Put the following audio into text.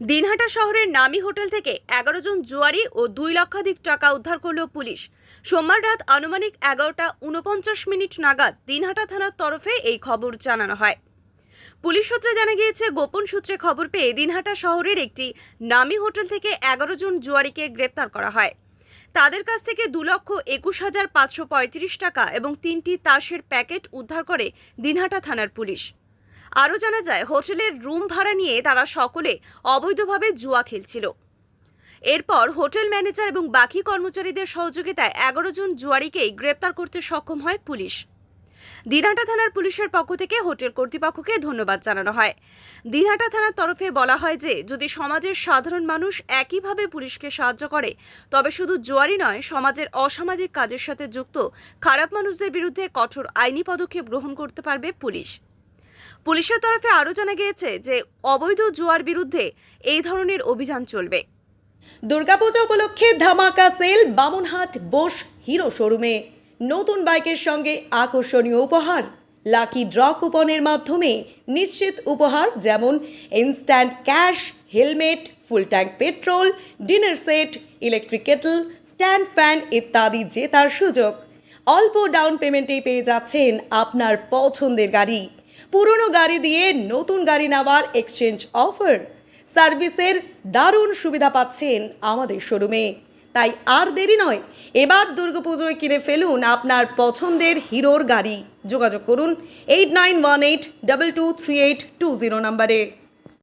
দিনহাটা শহরের নামি হোটেল থেকে এগারো জন জুয়ারি ও দুই লক্ষাধিক টাকা উদ্ধার করল পুলিশ। সোমবার রাত আনুমানিক এগারোটা উনপঞ্চাশ মিনিট নাগাদ দিনহাটা থানার তরফে এই খবর জানানো হয়। পুলিশ সূত্রে জানা গিয়েছে, গোপন সূত্রে খবর পেয়ে দিনহাটা শহরের একটি নামি হোটেল থেকে এগারো জন জুয়ারিকে গ্রেপ্তার করা হয়। তাদের কাছ থেকে দু লক্ষ একুশ হাজার পাঁচশো পঁয়ত্রিশ টাকা এবং তিনটি তাসের প্যাকেট উদ্ধার করে দিনহাটা থানার পুলিশ। আরও জানা যায়, হোটেলের রুম ভাড়া নিয়ে তারা সকলে অবৈধভাবে জুয়া খেলছিল। এরপর হোটেল ম্যানেজার এবং বাকি কর্মচারীদের সহযোগিতায় এগারো জন জুয়ারিকেই গ্রেপ্তার করতে সক্ষম হয় পুলিশ। দিনহাটা থানার পুলিশের পক্ষ থেকে হোটেল কর্তৃপক্ষকে ধন্যবাদ জানানো হয়। দিনহাটা থানার তরফে বলা হয় যে, যদি সমাজের সাধারণ মানুষ একইভাবে পুলিশকে সাহায্য করে, তবে শুধু জুয়ারি নয়, সমাজের অসামাজিক কাজের সাথে যুক্ত খারাপ মানুষদের বিরুদ্ধে কঠোর আইনি পদক্ষেপ গ্রহণ করতে পারবে পুলিশ। পুলিশের তরফে আরও জানা গিয়েছে যে অবৈধ জুয়ার বিরুদ্ধে এই ধরনের অভিযান চলবে। দুর্গাপূজা উপলক্ষে ধামাকা সেল, বামনহাট, বোস, হিরো শোরুমে। নতুন বাইকের সঙ্গে আকর্ষণীয় উপহার। লাকি ড্র কুপনের মাধ্যমে নিশ্চিত উপহার যেমন instant cash, helmet, full tank petrol, dinner set, electric kettle, stand fan ইত্যাদি জেতার সুযোগ। অল্প ডাউন পেমেন্টেই পেয়ে যাচ্ছেন আপনার পছন্দের গাড়ি। পুরনো গাড়ি দিয়ে নতুন গাড়ি নেওয়ার এক্সচেঞ্জ অফার সার্ভিসের দারুণ সুবিধা পাচ্ছেন আমাদের শোরুমে। তাই আর দেরি নয়, এবার দুর্গাপুজোয় কিনে ফেলুন আপনার পছন্দের হিরোর গাড়ি। যোগাযোগ করুন eight nine one eight double two three eight two zero নাম্বারে।